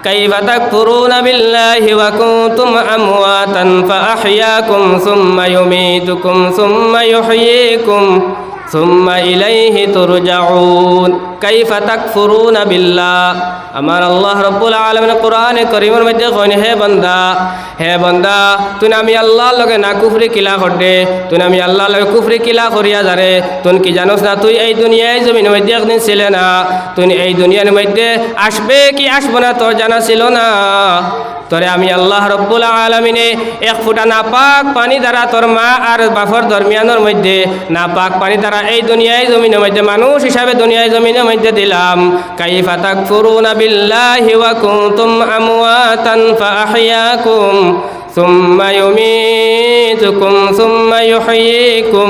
كيف تكفرون بالله وكنتم أمواتا فأحياكم ثم يميتكم ثم يحييكم ثم إليه ترجعون كيف تكفرون بالله আমার আল্লাহ রব্বুল আলমিন কোরআন করিমের মধ্যে কইন হে বন্দা হে বন্দা তুই আমি আল্লাহর লগে না কুফরি কিলা করদে তুই আমি আল্লাহর লগে কুফরি কিলা করিয়া যারে তুই কি জানোস না তুই এই দুনিয়ায় জমিনের মধ্যে একদিন ছিলে না তুই এই দুনিয়ার মধ্যে আসবে কি আসবো না তোর জানা ছিল না তোরে আমি আল্লাহ রব্বুল আলমিনে এক ফুটা নাপাক পানি দ্বারা তোর মা আর বাফর দরমিয়ানোর মধ্যে নাপাক পানি দ্বারা এই দুনিয়ায় জমিনের মধ্যে মানুষ হিসাবে দুনিয়ায় জমিনের মধ্যে দিলাম কাইফা তাকফুরুনা বিল্লাহি ওয়া কুনতুম আমওয়াতান ফাআহইয়াকুম ثم يميتكم ثم يحييكم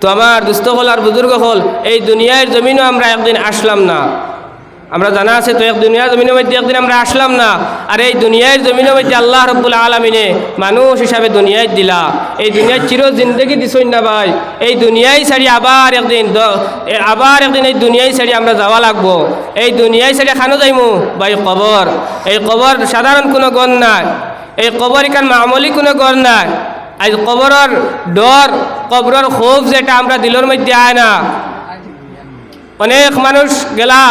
তো আমার দুস্থ হল আর বুজুর্গ হল, এই দুনিয়ার জমিনও আমরা একদিন আসলাম না। আমরা জানা আছে তো এক দুনিয়ার জমিনের মধ্যে একদিন আমরা আসলাম না। আর এই দুনিয়ার জমিনের মধ্যে আল্লাহ রব্বুল আলমিনে মানুষ হিসাবে দুনিয়ায় দিলা। এই দুনিয়ার চির জিন্দগি দিছই না ভাই। এই দুনিয়ায় ছাড়ি আবার একদিন আবার একদিন এই দুনিয়ায় ছাড়ি আমরা যাওয়া লাগবো। এই দুনিয়ায় ছাড়ি খানো যাইমু? ভাই কবর। এই কবর সাধারণ কোনো গণ নাই। এই কবর এখান মামলি কোনো গড় নাই। আজ কবরের ডর, কবরের ক্ষোভ যেটা আমরা দিলের মধ্যে আয় না। অনেক মানুষ গেলা,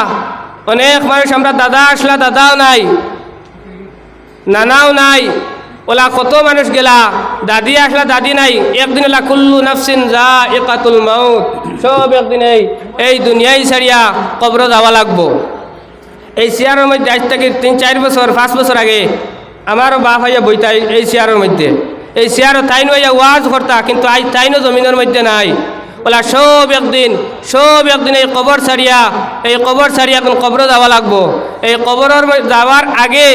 অনেক মানুষ আমরা দাদা আসলা, দাদাও নাই, নানাও নাই, ওলা কত মানুষ গেলা, দাদি আসলা, দাদি নাই, একদিন ওলা কুল্লু নাফসিন যা একাতুল মাউত, সব একদিন এই এই দুনিয়ায় ছাড়িয়া কবর যাওয়া লাগবো। এই চেয়ারের মধ্যে আজ থেকে তিন, চার বছর, পাঁচ বছর আগে, আমারও বাপ হইয়া বইতা এই চেয়ারের মধ্যে। এই চেয়ারও তাইনো হইয়া ওয়াজ করতা, কিন্তু আজ তাইনো জমিনের মধ্যে নাই। ওলা সব একদিন সব একদিন এই কবর ছাড়িয়া, এই কবর ছাড়িয়া এখন কবর যাওয়া লাগবো। এই কবরের যাওয়ার আগে,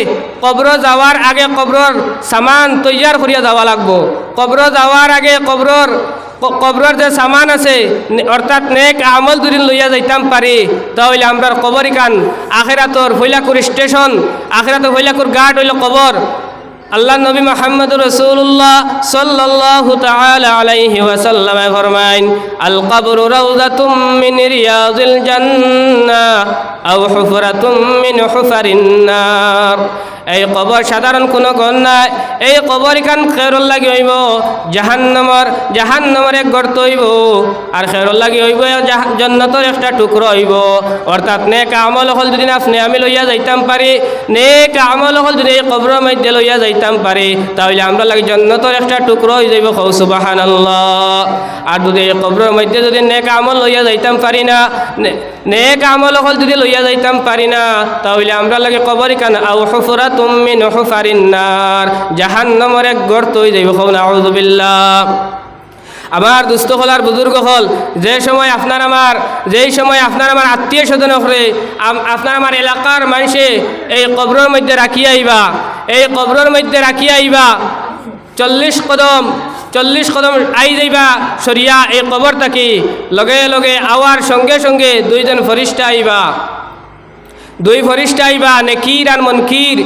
কবর যাওয়ার আগে কবরর সামান তৈয়ার করিয়া যাওয়া লাগবো। কবর যাওয়ার আগে কবরর কবরের যে সামান আছে অর্থাৎ নেক আমল যদি লইয়া যাইতাম পারি। তাহলে আমরা কবর কান। আখেরাতর ফৈলাকুর স্টেশন, আখেরাতর ফৈলাকুর গার্ড হইল কবর। আল্লাহ নবী মোহাম্মদ রসুল্লাহ সাল্লাহ আলাইহি ওয়াসাল্লাম ফরমাইন, আল কবরু রাউযাতুম মিন রিয়াজিল জান্নাহ, আও হুফরাতুম মিন হুফারিন নার। এই কবর সাধারণ কোনো গণ নাই। এই কবর ইখান খেরল লাগি হইব, জাহান্নমর জাহান্নমর এক গর্ত হইব। আর খেরল লাগি হইব জন্নতর একটা টুকরো হইব। অর্থাৎ নেক আমল হল যদি আপনি আমি লইয়া যাইতাম পারি, নেক আমল হল যদি এই কবরের মধ্যে লইয়া যাইতাম পারি, তাহলে আমরা লাগি জন্নতর একটা টুকরো হয়ে যাইব খৌ সুবাহান আর যদি এই কবরের মধ্যে যদি নেক আমল লইয়া যাইতাম পারি না, নে- নেক আমল হল যদি লইয়া যাইতাম পারি না, তাহলে আমরা লাগে কবর কান আউ হুফরা তুমি নহফারিন্নার জাহান্নমর এক গর্ত হয়ে যাইব খৌ নাউজুবিল্লাহ আমার দুস্থ হল আর বুজুর্গ হল, যে সময় আপনার আমার যেই সময় আপনার আমার আত্মীয় স্বজন হরে আপনার আমার এলাকার মানুষে এই কবরের মধ্যে রাখিয়া আইবা, এই কবরের মধ্যে রাখিয়া আইবা, চল্লিশ কদম চল্লিশ কদম আই যাইবা, সরিয়া এই কবর থাকি। লগে লগে আওয়ার সঙ্গে সঙ্গে দুইজন ফরিষ্টা আইবা। দুই ফরিষ্টা আইবা, নেকির আর মনকির।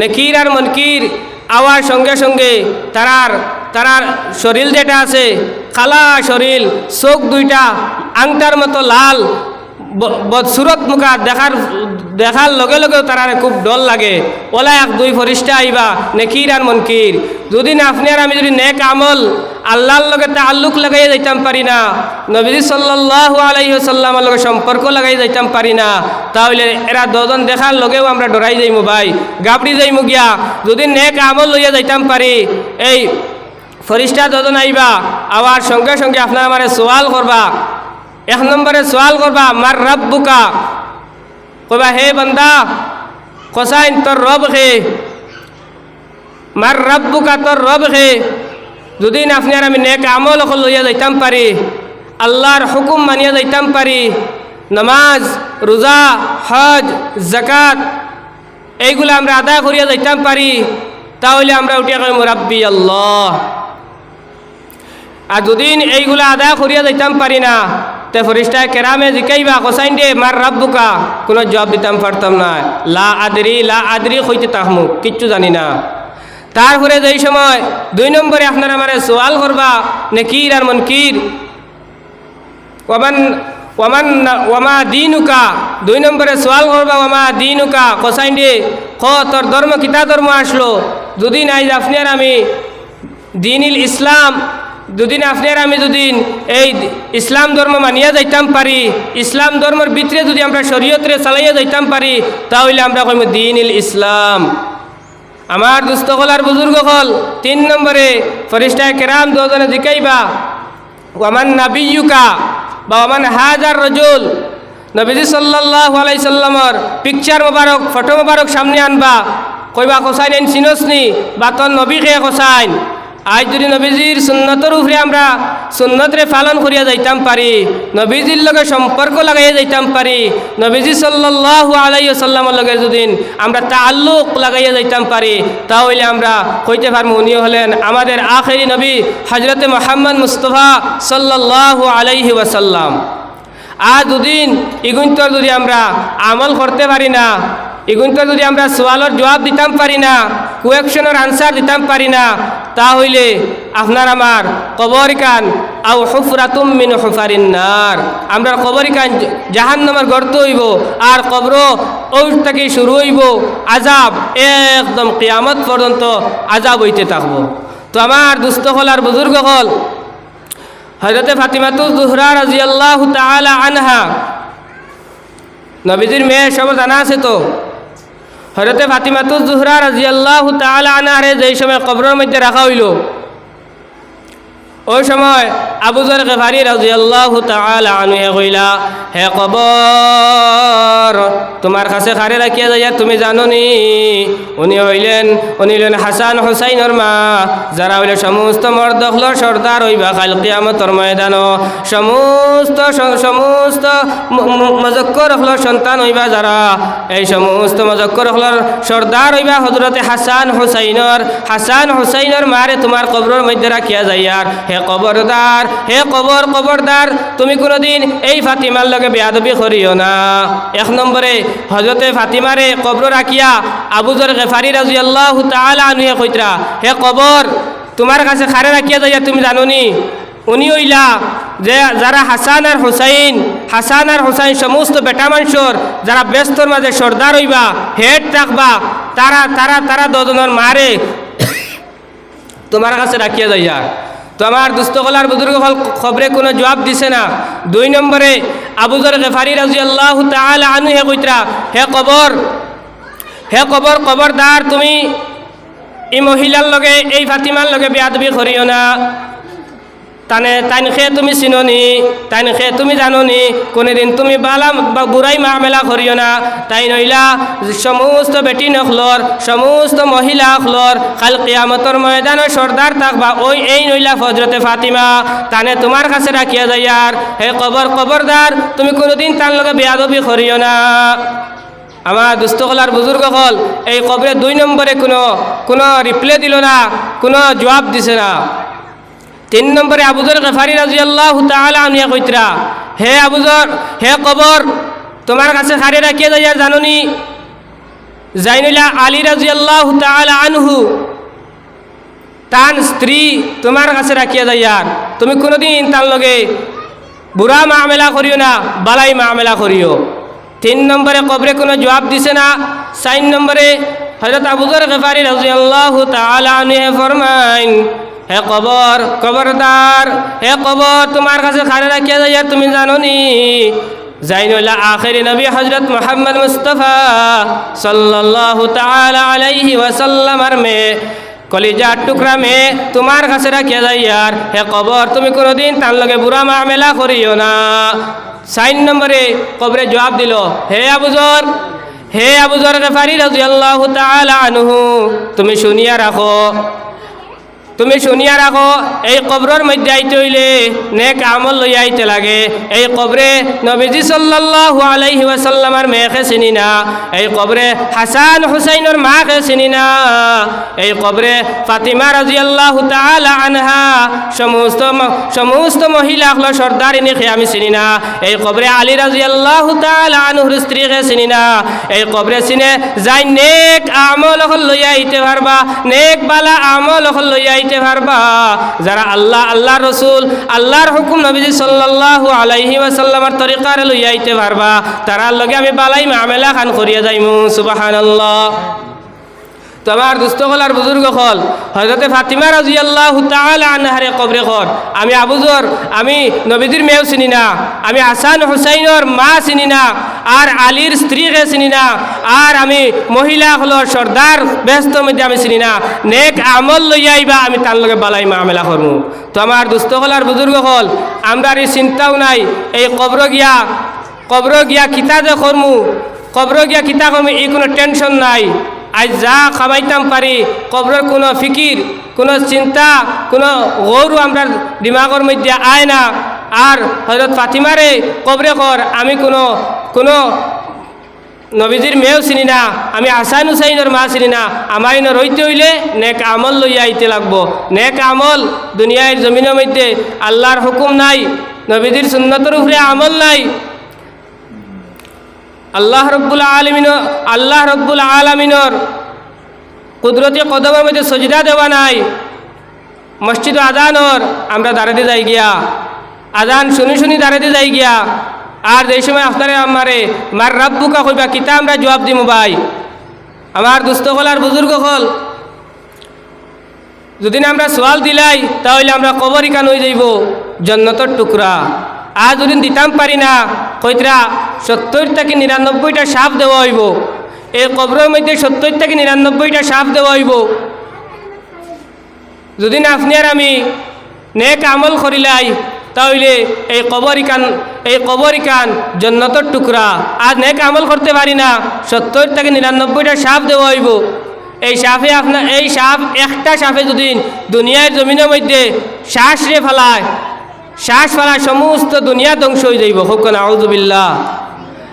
নেকির আর মনকির, আওয়ার সঙ্গে সঙ্গে তারার তারার শরীর যেটা আছে, কালা শরীর, চোখ দুইটা, আংটার মতো লাল বদসুরত মুখা দেখার দেখার লগে লগেও তারারে খুব ডর লাগে। ওলা এক দুই ফরিষ্টা আইবা, নেকির আর মনকির। যদি না আপনি আর আমি যদি নেক আমল, আল্লাহর লগে তাল্লুক লাগাই যাইতাম পারি না, নবীজি সাল্লাহ আলাইসাল্লামের লগে সম্পর্ক লাগাই যাইতাম পারি না, তাহলে এরা দুজন দেখার লগেও আমরা ডরাই যাইমু ভাই, গাবড়ি যাইমু গিয়া। যদি নেক আমল লইয়া যাইতাম পারি, এই ফরিষ্টা দুজন আইবা, আবার সঙ্গে সঙ্গে আপনার আমারে সোয়াল করবা। এক নম্বরে সোয়াল করবা, মার রব বুকা কবা হে বান্দা, কসাইন তোর রব হে। মার রব বুকা তোর রব হে। যদি না আপনি আর আমি নেক আমল লইয়া যাইতাম পারি, আল্লাহর হুকুম মানিয়া যাইতাম পারি। নামাজ, রোজা, হজ জাকাত এইগুলো আমরা আদায় করিয়া যাইতাম পারি। তাহলে আমরা উঠিয়া কই রাব্বি আল্লাহ। আর দুদিন এইগুলা আদায় করিয়া যাইতাম পারি না। তে ফরিস্তায় কেরামে জিকাইবা কোসাইন দে, মার রাব্বুকা, কোনো জবাব দিতাম, পারতাম না। লা আদরি লা আদরি হইতে তাহমু, কিচ্ছু জানি না। তারপরে যেই সময় দুই নম্বরে আপনারা আমারে সোয়াল করবা, নেকির আর মনকির। ওয়ামান ওয়ামান ওয়ামা দিনুকা, দুই নম্বরে সোয়াল করবা ওয়ামা দিনুকা, কোসাইন দে, ক, তোর ধর্ম, কিতা ধর্ম আসলো? দুদিন আইজ আপনি আর আমি, দিনিল ইসলাম দুদিন আপনার আমি দুদিন এই ইসলাম ধর্ম মানিয়া যাইতাম পারি, ইসলাম ধর্মের ভিতরে যদি আমরা শরীয়তরে চালাইয়া যাইতাম পারি, তাহলে আমরা কইম দিনিল ইসলাম। আমার দুস্থকলার বুজুর্গ হল। তিন নম্বরে ফরিস্তায় কেরাম দুজনে জিকাইবা, ওয়ামান নাবিয়ুকা বা ওয়ামান হাজার রজুল, নবীজি সাল্লাহ আলাই সাল্লামর পিকচার মোবারক, ফটো মোবারক সামনে আনবা, কইবা চিনসনি বা তোর নবী খেয়ে খোসাইন আজ যদি নবীজির সুন্নতর উপরে আমরা সুন্নতরে পালন করিয়া যাইতাম পারি, নবীজির লগে সম্পর্ক লাগাইয়া যাইতাম পারি, নবীজি সাল্লাহ আলাই সাল্লামের লগে যদি আমরা তাল্লুক লাগাইয়া যাইতাম পারি, তাহলে আমরা কইতে পারব উনি হলেন আমাদের আখেরি নবী হজরতে মোহাম্মদ মুস্তফা সাল্লাহ আলাইহি ওয়াসাল্লাম। আর দুদিন ইগুন্তর যদি আমরা আমল করতে পারি না এগুনতো যদি আমরা সোয়ালের জবাব দিতাম পারি না, কুয়েকশনের আনসার দিতাম পারি না, তাহলে আপনার আমার কবরিকান আও হুফরাতুম মিন হুফারিন নার। আমরা কবরিকান জাহান নামার গর্ত হইব আর কবর ওই থেকে শুরু হইব। আজাব একদম কিয়ামত পর্যন্ত আজাব হইতে থাকব। তো আমার দুস্থ হল আর বুজুর্গ হল হজরতে ফাতিমাতু জুহরা রাজিয়াল্লাহু তাআলা আনহা। নবীজির মেয়ে সব জানা আছে তো? হজরতে ফাতিমাতু জুহরা রাজি আল্লাহ তালে যেই সময় কবরের মধ্যে রাখা হইল, ওই সময় আবুজর গেফারি রাজিয়াল্লাহু তালা আনহু কইলা, হে কবর তোমার কাছে খারে রাখিয়া যাইয়া তুমি জানো নি উনি হইলেন উনি হইলেন হাসান হুসাইনের মা, যারা হইলে সমস্ত মর্দখলর সর্দার হইবা কাল কিয়ামতর ময়দান। সমস্ত সমস্ত মজক্কর হলর সন্তান হইবা যারা। এই সমস্ত মজক্কর হলর সর্দার হইবা হজরতে হাসান হুসাইনর। হাসান হুসাইনর মারে তোমার কবরের মধ্যে রাখিয়া যাইয়ার হে কবরদার, হে কবর, কবরদার, তুমি কোনোদিন এই ফাতিমার লগে বেয়াদবি করিও না। এক নম্বরে হজরতে ফাতিমারে কবর রাখিয়া আবুজর গেফারি রাজু আল্লাহ তালা আনুহে কইতরা হে কবর তোমার কাছে খারে রাখিয়া যাইয়া তুমি জানোনি? উনি হইলা যে যারা হাসান আর হুসাইন হাসান আর হুসাইন সমস্ত বেটা মানুষের যারা ব্যস্তর মাঝে সর্দার হইবা হেড থাকবা তারা তারা তারা দজনের মারে তোমার কাছে রাখিয়া যাইয়া। তো আমার দুস্থকলার বুজুর্গ হল খবরে কোনো জবাব দিছে না। দুই নম্বরে আবুজর গেফারি রাজি আল্লাহ তাহলে আনু হে কৈত্রা, হে কবর হে কবর কবরদার তুমি এই মহিলার লগে, এই ফাতিমার লগে বেয়াদবি করিও না। তানে, তাইন খে তুমি চিননি, তাইন খে তুমি জাননি, কোনোদিন তুমি বালা, বা বুড়াই মামেলা করিও না। তাই নইলা সমস্ত বেটি নখলর সমস্ত মহিলা হলর কাল কিয়ামতর ময়দানে সর্দার থাকবা ওই এই নইলা ফজরতে ফাতিমা, তানে তোমার কাছে রাখিয়া যাইয়ার হে কবর কবরদার তুমি কোনোদিন তার লগে বেয়াদবি করিও না। আমার দুস্থকলার বুজুর্গ হল এই কবরে দুই নম্বরে কোনো কোনো রিপ্লাই দিল না, কোনো জবাব দিছে না। তিন নম্বরে আবুজর গেফারি রাজি আল্লাহ তালা আনিয়া কইতরা, হে আবুজর হে কবর, তোমার কাছে খারে রাখিয়া যাইয়া জাননি? জাইনুল্লাহ আলী রাজি আল্লাহ তালা আনহু তান স্ত্রী তোমার কাছে রাখিয়া যাইয়ার তুমি কোনোদিন তার লগে বুড়া মামেলা করিও না, বালাই মামেলা করিও। তিন নম্বরে কবরে কোনো জবাব দিছে না। চার নম্বরে হজরত আবুজর গেফারি রাজি আল্লাহ আনুহে ফরমাইন হে কবর, কবরদার, হে কবর, তোমার কাছে খারে রাখিয়া যাইয়া তুমি জানো নি জাইনুল্লাহ আখেরি নবী হজরত মোহাম্মদ মুস্তফা সাল্লাল্লাহু তাআলা আলাইহি ওয়াসাল্লামার মেয়ে কলিজার টুকরা মেয়ে তোমার কাছে রাখিয়া যাইয়ার হে কবর, তুমি কোনোদিন তার লগে বুড়া মামেলা করিও না। সাইন নম্বরে কবরে জবাব দিল, হে আবুজর হে আবুজর গেফারি রাদিয়াল্লাহু তাআলা আনহু, তুমি শুনিয়া রাখো। তুমি শুনিয়া রাখো, এই কবরের মধ্যে আইতে হইলে নেক আমল লইয়া আইতে লাগে। এই কবরে নবীজি সাল্লাল্লাহু আলাইহি ওয়াসাল্লামার মেয়েকে চিনি না, এই কবরে হাসান হুসাইনের মাকে চিনি না, এই কবরে ফাতিমা রাজিয়াল্লাহু তাআলা আনহা, সমস্ত সমস্ত মহিলা হলো সর্দারিনীকে আমি চিনি না, এই কবরে আলী রাজিয়াল্লাহু তাআলা আনহুর স্ত্রীকে চিনি না, এই কবরে চিনে যাই নেক আমল হল লইয়া আইতে পারবা, নেক বালা আমল হল লইয়া আইতে পারবা? যারা আল্লাহ আল্লাহ রসুল, আল্লাহর হুকুম নবীজি সাল্লাহ আলাইহি ওয়াসাল্লামার তরিকার লইয়া আইতে পারবা। তারার লগে আমি বালাই মামেলা খান করিয়া যাইমু, সুবহানাল্লাহ। তো দুস্থ হল আর বুজুর্গ হল। হজরতে ফাতিমা রাজি আল্লাহ আনহারে কবরে ঘর। আমি আবুজর আমি নবীদের মেয়েও চিনি না। আমি আসান হুসাইনের মা চিনি না। আর আলীর স্ত্রীকে চিনি না। আর আমি মহিলা হলর সর্দার, ব্যস্ত মধ্যে আমি চিনি না। নেক আমল লইয়া আইবা, আমি তার লগে বালাই মামেলা করমু। তো আমার দুস্থ হল আর বুজুর্গ হল আমরা চিন্তাও নাই। এই কবর গিয়া কবর গিয়া কিতা যে করমু। কবর গিয়া কিতা করমু, এই কোনো টেনশন নাই। আজ যা খাবাইতাম পারি, কবরের কোনো ফিকির, কোনো চিন্তা, কোনো গৌরু আমরা দিমাগের মধ্যে আয় না। আর হজরত ফাতিমারে কবরে কর, আমি কোনো কোনো নবীজির মেয়েও চিনি না, আমি আসান হুসাইনের মা চিনি না। আমার ইনো রইতে হইলে নেক আমল লইয়া আইতে লাগবো। নেক আমল দুনিয়ার জমিনের মধ্যে আল্লাহর হুকুম নাই নবীজির সুন্নতর উপরে আমল নাই। আল্লাহ রব্বুল আলমিন আল্লাহ রব্বুল আলমিনর কুদরতি কদমের মধ্যে সজদা দেওয়া নাই। মসজিদ আদানর আমরা দাঁড়াতে যাই গিয়া আদান শুনি শুনি দাঁড়াতে যাই গিয়া, আর যেই সময় আপনারে আমারে, মার রাব্বুকা কইবা, কিতা আমরা জবাব দিমু ভাই? আমার দুস্থ হল আর বুজুর্গ হল। যদি আমরা সোয়াল দিলাই, তাহলে আমরা কবরিকান হয়ে যাইব? জন্নতর টুকরা। আর যদি দিতাম পারি না। কইতরা সত্তর থেকে নিরানব্বইটা সাপ দেওয়া হইব। এই কবরের মধ্যে সত্তর থেকে নিরানব্বইটা সাপ দেওয়া হইব। যদি না আপনি আর আমি নেক আমল করিলাই, তাহলে এই কবরিকান এই কবরিকান জন্নতর টুকরা। আর নেক আমল করতে পারি না সত্তর থেকে নিরানব্বইটা সাপ দেওয়া হইব। এই সাপে আপনার এই সাপ একটা সাপে যদি দুনিয়ার জমিনের মধ্যে শ্বাস রে ফেলায় শ্বাস ফেলায় সমস্ত দুনিয়া ধ্বংস হয়ে যাইব, হোক না আউজুবিল্লাহ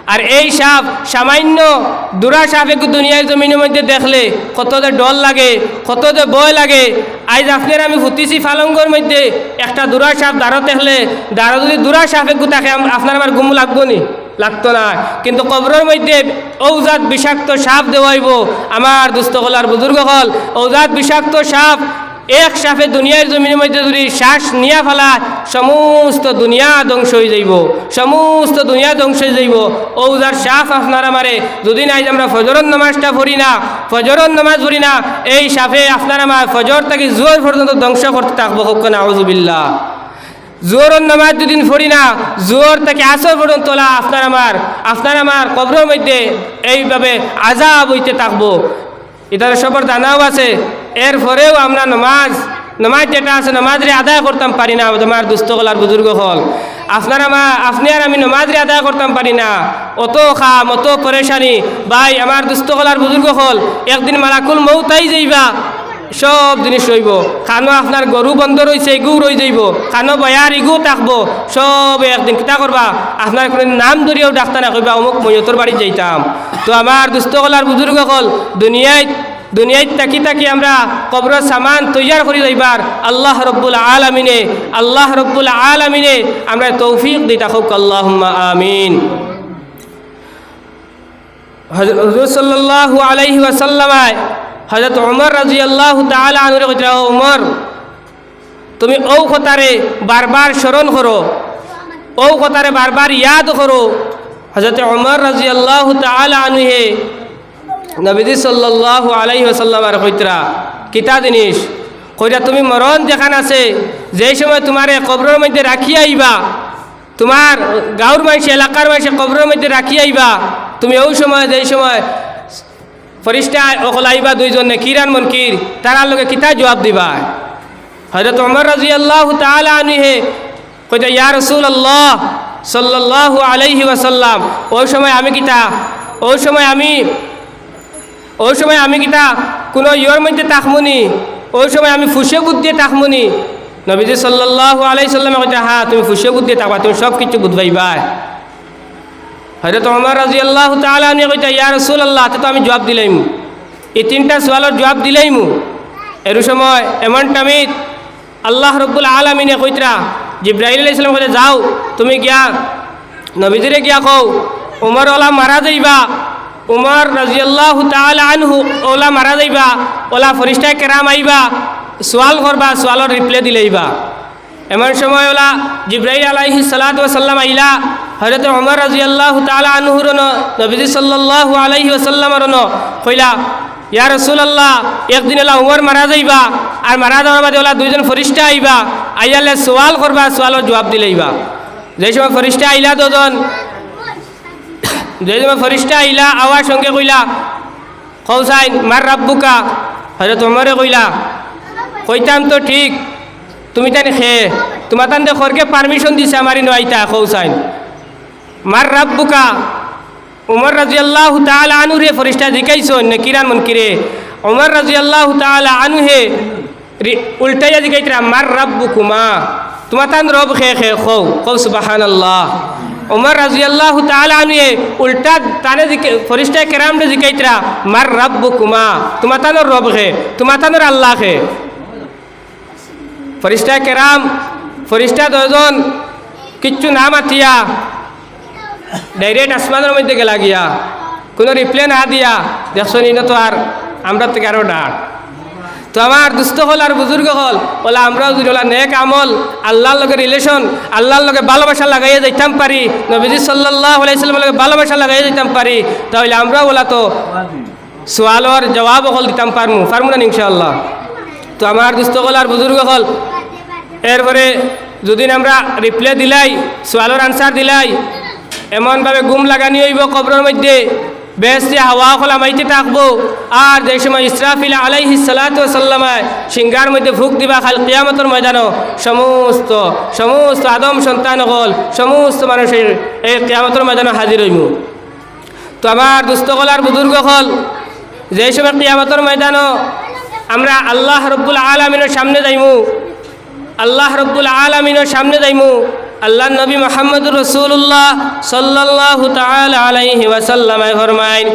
আর এই সাপ সামান্য দুরা সাপ দুনিয়ার জমিনের মধ্যে দেখলে কত যে ডর লাগে, কত যে বয় লাগে। আজ আপনার আমি ফুটিছি ফালঙ্গর মধ্যে একটা দুরা সাপ দাঁড়াতে দেখলে দাঁড়ো যদি দুরা সাপ আম- আপনার আমার গুমু লাগবো নি? লাগতো না। কিন্তু কবরের মধ্যে ঔজাত বিষাক্ত সাপ দেওয়াইব আমার দুস্থ হল বুজুর্গ হল, ঔজাত বিষাক্ত সাপ এক সাফে দুনিয়ার জমিনের মধ্যে যদি শ্বাস নিয়া ফেলা, সমস্ত দুনিয়া ধ্বংস হয়ে যাইব, সমস্ত দুনিয়া ধ্বংস হয়ে যাইব। ও যার সাপ আপনারা মারে যদি নাই আমরা ফজরন নামাজটা পড়ি না ফজরন নামাজ পড়ি না, এই সাপে আপনারা আমার ফজর থেকে জোর পর্যন্ত ধ্বংস করতে থাকব, হোক না আউজুবিল্লাহ জোরন নামাজ দুদিন পড়ি না জোর তাকে আসর পর্যন্ত তোলা আপনার আমার আপনার আমার কবরের মধ্যে এইভাবে আজাব হইতে থাকব। এটার সবার জানাও আছে। এরপরেও আমরা নমাজ নমাজ যেটা আছে নমাজরে আদায় করতাম পারি না, তোমার দুস্থ হল আর বুজুর্গ হল আপনার আমার আপনি আর আমি নমাজরে আদায় করতাম পারি না। অত খাম, অত পরেশানি। ভাই, আমার দুস্থ হল আর বুজুর্গ হল একদিন মালাকুল মৌতাই যাইবা, সব জিনিস রইব। খানো আপনার গরু বন্ধ রয়েছে এগু রয়ে যাইব। খানো বয়ার ইগু থাকব, সব একদিন কিতা করবা। আপনার কোনো নাম ধরিয়াও ডাক্তার না, কইবা, অমুক ময়তর বাড়ি যাইতাম। তো আমার দুস্থ কলার বুজুর্গ হল দুনিয়ায় দুনিয়ায় তাকি তাকি আমরা কবর সামান তৈয়ার করি যাইবার আল্লাহ রব্বুল আলমিনে, আল্লাহ রব্বুল আলমিনে আমরা তৌফিক দিতা হোক আল্লাহ আমিন। হজরত সাল্লাল্লাহু আলাইহি হজরত উমর রাজি আল্লাহ তালা আনুরে কইতরা "ও উমর, তুমি ও কথারে বারবার স্মরণ করো। ও কথারে বারবার ইয়াদ করো। হজরত উমর রাজি আল্লাহ তালা আনুহে নবীজি সাল্লাল্লাহু আলাইহি ওয়াসাল্লামার কইতরা, কিতা জিনিস? কইরা, তুমি মরণ যেখান আছে, যেই সময় তোমারে কবরের মধ্যে রাখি আইবা, তোমার গাঁর মানুষ এলাকার মানুষে কবরের মধ্যে রাখি আইবা, তুমি ওই সময়, যেই সময় ফরিস্তা অকল আইবা দুইজনে কিরান মনকির তারার লগে কিতা জবাব দিবা? হজরত উমর রাজি আল্লাহ তালা আনিহে কইতা, ইয়া রসুল আল্লাহ সাল্লাল্লাহু আলাইহি ওয়াসাল্লাম, ওই সময় আমি কিতা? ওই সময় আমি ওই সময় আমি কিতা কোনো ইয়র মধ্যে তাকমুনি? ওই সময় আমি ফুসে বুদ্ধি তাকমুনি। নবীজি সাল্লাহ আলাই সাল্লামে কইতে হা তুমি ফুসে বুদ্ধি থাকবা তুমি সব কিছু বুঝবাইবা হয়তো আমার রাজি আল্লাহ তালা আমি কইতে ইয়া রসুল আল্লাহ তো আমি জবাব দিলাইমু এই তিনটা সোয়ালের জবাব দিলাইমু এর সময় এমন টামিত আল্লাহ রব্বুল আলমিনে কইতরা জিব্রাহিল আলাই ইসলাম কইতে যাও, তুমি গিয়া নবীজিরে গিয়া কও উমর ওলা মারা যাইবা উমর রাজিয়াল্লাহ আনহু ওলা মারা যাইবা, ওলা ফরিস্তায় কেরাম আইবা, সোয়াল করবা সোয়ালর রিপ্লে দিলেইবা এমন সময় ওলা জিব্রাহিল আলাইহি সালাত ওয়াসাল্লাম আইলা, হযরত উমর তাআলা আনহুর ন নবীজি সাল্লাল্লাহু আলাইহি ওয়াসাল্লামর ন কইলা, ইয়া রাসূলুল্লাহ, একদিন ওলা উমর মারা যাইবা, আর মারা যাওয়ার বাদে ওলা দুইজন ফরিস্তা আইবা, আইয়ালে সোয়াল করবা সোয়ালর জবাব দিলেইবা যে সময় ফরিস্তা আইলা দুজন যে সময় ফরিস্তা আইলা আওয়ার সঙ্গে কইলা কৌসাইন মার রাব্বুকা হযরত উমরে কইলা কইতাম তো ঠিক, তুমি তাই খে তোমার তান খরকে পারমিশন দিছে আমারই নয়টা কৌসাইন মার রাব্বুকা উমর রাজি আল্লাহ তালা আনু রে ফরিস্তা জিকাইছ, নে কিরান মন কিরে উমর রাজি আল্লাহ তালা আনু হে উল্টাইয়া জিকাইতরা মার রাব্বু কুমা তোমার তান রব খে খে খৌ কৌ সুবাহান আল্লাহ উমর রাজি আল্লাহ তালা আনু উল্টা তানে জিকে ফরিস্তা কেরাম জিকাইতরা, মার রাব্বু কুমা তোমার তানোর রব খে তোমার তানোর আল্লাহ হে। ফরিস্তা কেরাম ফরিস্তা দশজন, কিচ্ছু না মাতিয়া, ডাইরেক্ট আসমানের মধ্যে গেলা গিয়া, কোনো রিপ্লে না দিয়া, দেখছ নি না তো আর, আমরা থেকে আরও ডাক তো আমার দুস্থ হল আর বুজুর্গ হল। ওলা আমরাও যদি ওলা নেক আমল, আল্লাহর লগে রিলেশন আল্লাহর লগে ভালোবাসা লাগাইয়ে যাইতাম পারি। নবীজি সাল্লাহ আলাইসাল্লামের লগে ভালোবাসা লাগাইয়ে যাইতাম পারি। তাহলে আমরাও ওলা তো সোয়ালর জবাব হল দিতাম পারমু পারমু না ইনশাআল্লাহ? তো আমার দুস্থ হল আর বুজুর্গ হল। এরপরে যদি আমরা রিপ্লে দিলাই, সোয়ালোর আনসার দিলাই। এমনভাবে গুম লাগানি হইব কবরের মধ্যে। বেশি হাওয়া খোলা মাইতে থাকব। আর যে সময় ইসরাফিল আলাইহি সাল্লামায় সিংহার মধ্যে ফুক দিবা খাল কিয়ামতর ময়দানও সমস্ত সমস্ত আদম সন্তান হল সমস্ত মানুষের এই কিয়ামতর ময়দানও হাজির হইমু। তো আমার দুস্থকলার বুজুর্গ হল যে সময় কিয়ামতর ময়দানও আমরা আল্লাহ রব্বুল আলমিনের সামনে যাইমু, আল্লাহ রব্বুল আলমিনের সামনে যাইমু আল্লাহ নবী মোহাম্মদ রসুল্লাহ সাল্লাহ তাল আলাইহি ওয়াসাল্লামায় ফরমাইন